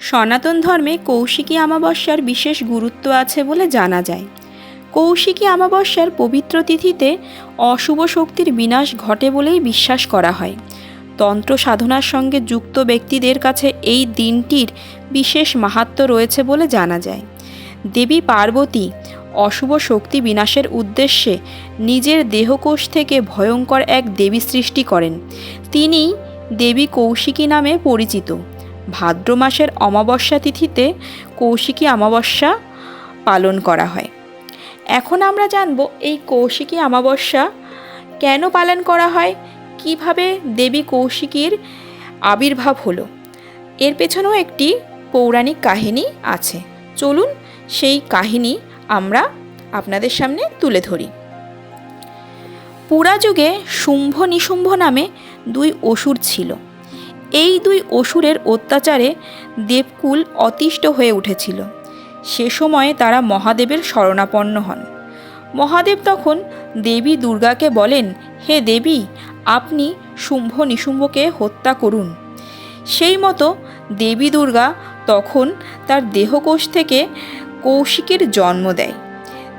সনাতন ধর্মে কৌশিকী অমাবস্যার বিশেষ গুরুত্ব আছে বলে জানা যায়। কৌশিকী অমাবস্যার পবিত্র তিথিতে অশুভ শক্তির বিনাশ ঘটে বলেই বিশ্বাস করা হয়। তন্ত্র সাধনার সঙ্গে যুক্ত ব্যক্তিদের কাছে এই দিনটির বিশেষ মাহাত্ম্য রয়েছে বলে জানা যায়। দেবী পার্বতী অশুভ শক্তি বিনাশের উদ্দেশ্যে নিজের দেহকোষ থেকে ভয়ঙ্কর এক দেবী সৃষ্টি করেন। তিনি দেবী কৌশিকী নামে পরিচিত। ভাদ্র মাসের অমাবস্যা তিথিতে কৌশিকী অমাবস্যা পালন করা হয়। এখন আমরা জানব এই কৌশিকী অমাবস্যা কেন পালন করা হয়? কীভাবে দেবী কৌশিকীর আবির্ভাব হলো? এর পেছনেও একটি পৌরাণিক কাহিনী আছে। চলুন সেই কাহিনী আমরা আপনাদের সামনে তুলে ধরি। পুরা যুগে শুম্ভ নিশুম্ভ নামে দুই অসুর ছিল। এই দুই অসুরের অত্যাচারে দেবকুল অতিষ্ঠ হয়ে উঠেছিল। সে সময়ে তারা মহাদেবের শরণাপন্ন হন। মহাদেব তখন দেবী দুর্গাকে বলেন, হে দেবী, আপনি শুম্ভ নিশুম্ভকে হত্যা করুন। সেই মতো দেবী দুর্গা তখন তার দেহকোষ থেকে কৌশিকের জন্ম দেয়।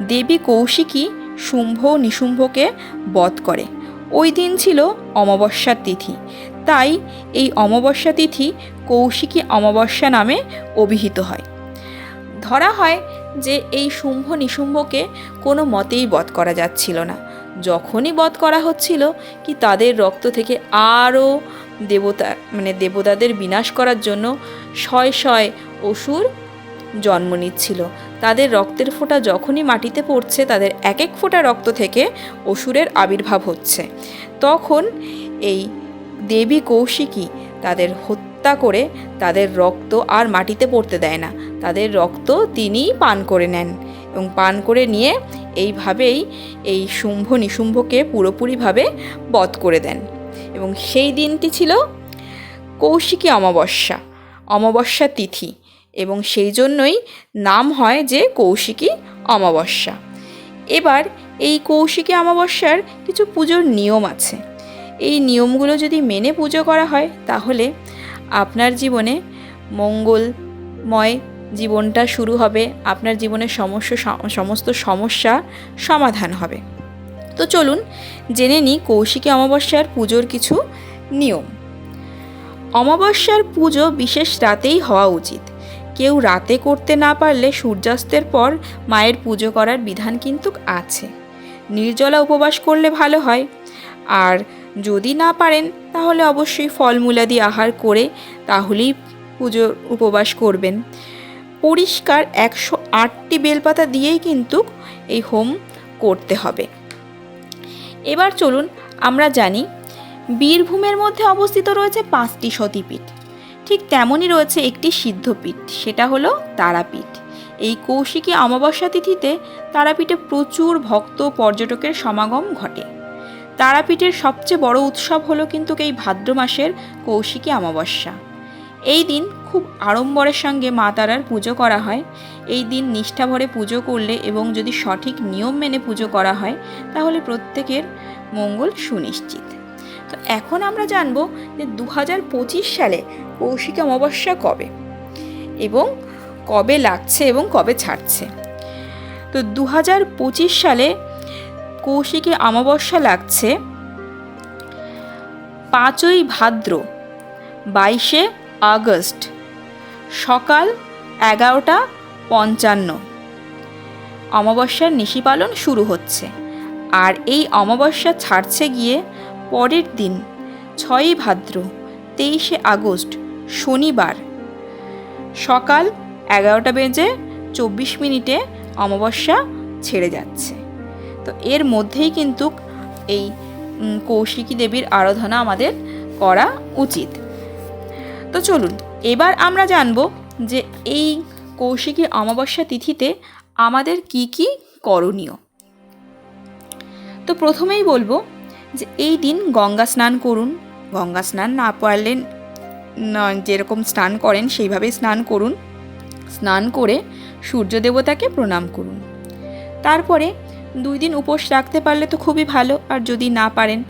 দেবী কৌশিকী শুম্ভ নিশুম্ভকে বধ করে। ওই দিন ছিল অমাবস্যার তিথি। তাই এই অমাবস্যা তিথি কৌশিকী অমাবস্যা নামে অভিহিত হয়। ধরা হয় যে এই শুম্ভ নিশুম্ভকে কোনো মতেই বধ করা যাচ্ছিল না। যখনই বধ করা হচ্ছিল কি তাদের রক্ত থেকে আরও দেবতা মানে দেবতাদের বিনাশ করার জন্য শয় শয় অসুর জন্ম নিচ্ছিল। তাদের রক্তের ফোঁটা যখনই মাটিতে পড়ছে, তাদের এক এক ফোঁটা রক্ত থেকে অসুরের আবির্ভাব হচ্ছে। তখন এই দেবী কৌশিকী তাদের হত্যা করে তাদের রক্ত আর মাটিতে পড়তে দেয় না। তাদের রক্ত তিনিই পান করে নেন এবং পান করে নিয়ে এইভাবেই এই শুম্ভ নিশুম্ভকে পুরোপুরিভাবে বধ করে দেন। এবং সেই দিনটি ছিল কৌশিকী অমাবস্যা অমাবস্যা তিথি এবং সেই জন্যই নাম হয় যে কৌশিকী অমাবস্যা। এবার এই কৌশিকী অমাবস্যার কিছু পুজোর নিয়ম আছে। এই নিয়মগুলো যদি মেনে পুজো করা হয়, তাহলে আপনার জীবনে মঙ্গলময় জীবনটা শুরু হবে, আপনার জীবনের সমস্যা সমস্ত সমস্যা সমাধান হবে। তো চলুন জেনে নিই কৌশিকী অমাবস্যার পুজোর কিছু নিয়ম। অমাবস্যার পুজো বিশেষ রাতেই হওয়া উচিত। কেউ রাতে করতে না পারলে সূর্যাস্তের পর মায়ের পুজো করার বিধান কিন্তু আছে। নির্জলা উপবাস করলে ভালো হয়। আর যদি না পারেন, তাহলে অবশ্যই ফলমূলাদি আহার করে তাহলেই পুজোর উপবাস করবেন। পরিষ্কার একশো আটটি বেলপাতা দিয়েই কিন্তু এই হোম করতে হবে। এবার চলুন আমরা জানি, বীরভূমের মধ্যে অবস্থিত রয়েছে পাঁচটি সতীপীঠ। ঠিক তেমনই রয়েছে একটি সিদ্ধপীঠ, সেটা হলো তারাপীঠ। এই কৌশিকী অমাবস্যা তিথিতে তারাপীঠে প্রচুর ভক্ত পর্যটকের সমাগম ঘটে। তারাপীঠের সবচেয়ে বড় উৎসব হলো কিন্তু এই ভাদ্র মাসের কৌশিকী অমাবস্যা। এই দিন খুব আড়ম্বরের সঙ্গে মা তারার পুজো করা হয়। এই দিন নিষ্ঠাভরে পুজো করলে এবং যদি সঠিক নিয়ম মেনে পুজো করা হয়, তাহলে প্রত্যেকের মঙ্গল সুনিশ্চিত। তো এখন আমরা জানব যে দু হাজার পঁচিশ সালে কৌশিক অমাবস্যা কবে এবং কবে লাগছে এবং কবে ছাড়ছে। তো দু হাজার পঁচিশ সালে কৌশিকী অমাবস্যা লাগছে। পাঁচই ভাদ্র, বাইশে আগস্ট, সকাল এগারোটা পঞ্চান্ন। অমাবস্যার নিশি পালন শুরু হচ্ছে। আর এই অমাবস্যা ছাড়ছে গিয়ে পরের দিন, ছয়ই ভাদ্র, তেইশে আগস্ট, শনিবার। সকাল এগারোটা বেজে চব্বিশ মিনিটে অমাবস্যা ছেড়ে যাচ্ছে। তো এর মধ্যেই কিন্তু এই কৌশিকী দেবীর আরাধনা আমাদের করা উচিত। তো চলুন, এবার আমরা জানব যে এই কৌশিকী অমাবস্যা তিথিতে আমাদের কি কি করণীয়। তো প্রথমেই বলব যে এই দিন গঙ্গা স্নান করুন। গঙ্গা স্নান না পারলেন যেরকম স্নান করেন সেইভাবে স্নান করুন। স্নান করে সূর্য দেবতাকে প্রণাম করুন। তারপরে দুই দিন উপোস রাখতে পারলে তো খুবই ভালো, আর যদি না পারেন,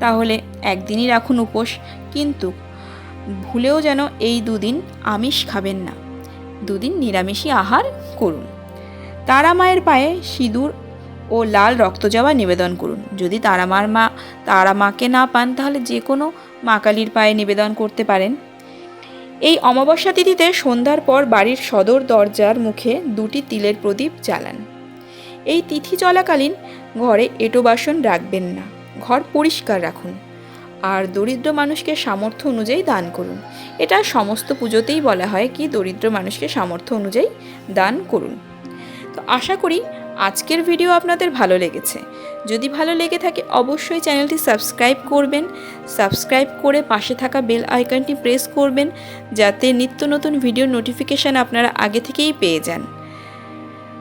তাহলে একদিনই রাখুন উপোস। কিন্তু ভুলেও যেন এই দুদিন আমিষ খাবেন না। দুদিন নিরামিষই আহার করুন। তারা মায়ের পায়ে সিঁদুর ও লাল রক্তজবা নিবেদন করুন। যদি তারা মার মা তারা মাকে না পান, তাহলে যে কোনো মা কালীর পায়ে নিবেদন করতে পারেন। এই অমাবস্যা তিথিতে সন্ধ্যার পর বাড়ির সদর দরজার মুখে দুটি তিলের প্রদীপ জ্বালান। এই তিথি চলাকালীন ঘরে এঁটো বাসন রাখবেন না, ঘর পরিষ্কার রাখুন। আর দরিদ্র মানুষকে সামর্থ্য অনুযায়ী দান করুন। এটা সমস্ত পুজোতেই বলা হয় কি দরিদ্র মানুষকে সামর্থ্য অনুযায়ী দান করুন। তো আশা করি আজকের ভিডিও আপনাদের ভালো লেগেছে। যদি ভালো লেগে থাকে অবশ্যই চ্যানেলটি সাবস্ক্রাইব করবেন, সাবস্ক্রাইব করে পাশে থাকা বেল আইকনটি প্রেস করবেন, যাতে নিত্য নতুন ভিডিও নোটিফিকেশান আপনারা আগে থেকেই পেয়ে যান।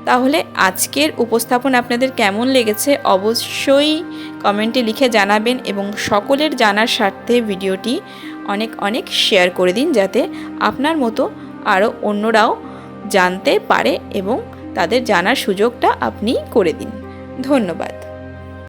তাহলে আজকের উপস্থাপন আপনাদের কেমন লেগেছে অবশ্যই কমেন্টে লিখে জানাবেন এবং সকলের জানার স্বার্থে ভিডিওটি অনেক অনেক শেয়ার করে দিন যাতে আপনার মতো আরও অন্যরাও জানতে পারে এবং তাদের জানার সুযোগটা আপনি করে দিন। ধন্যবাদ।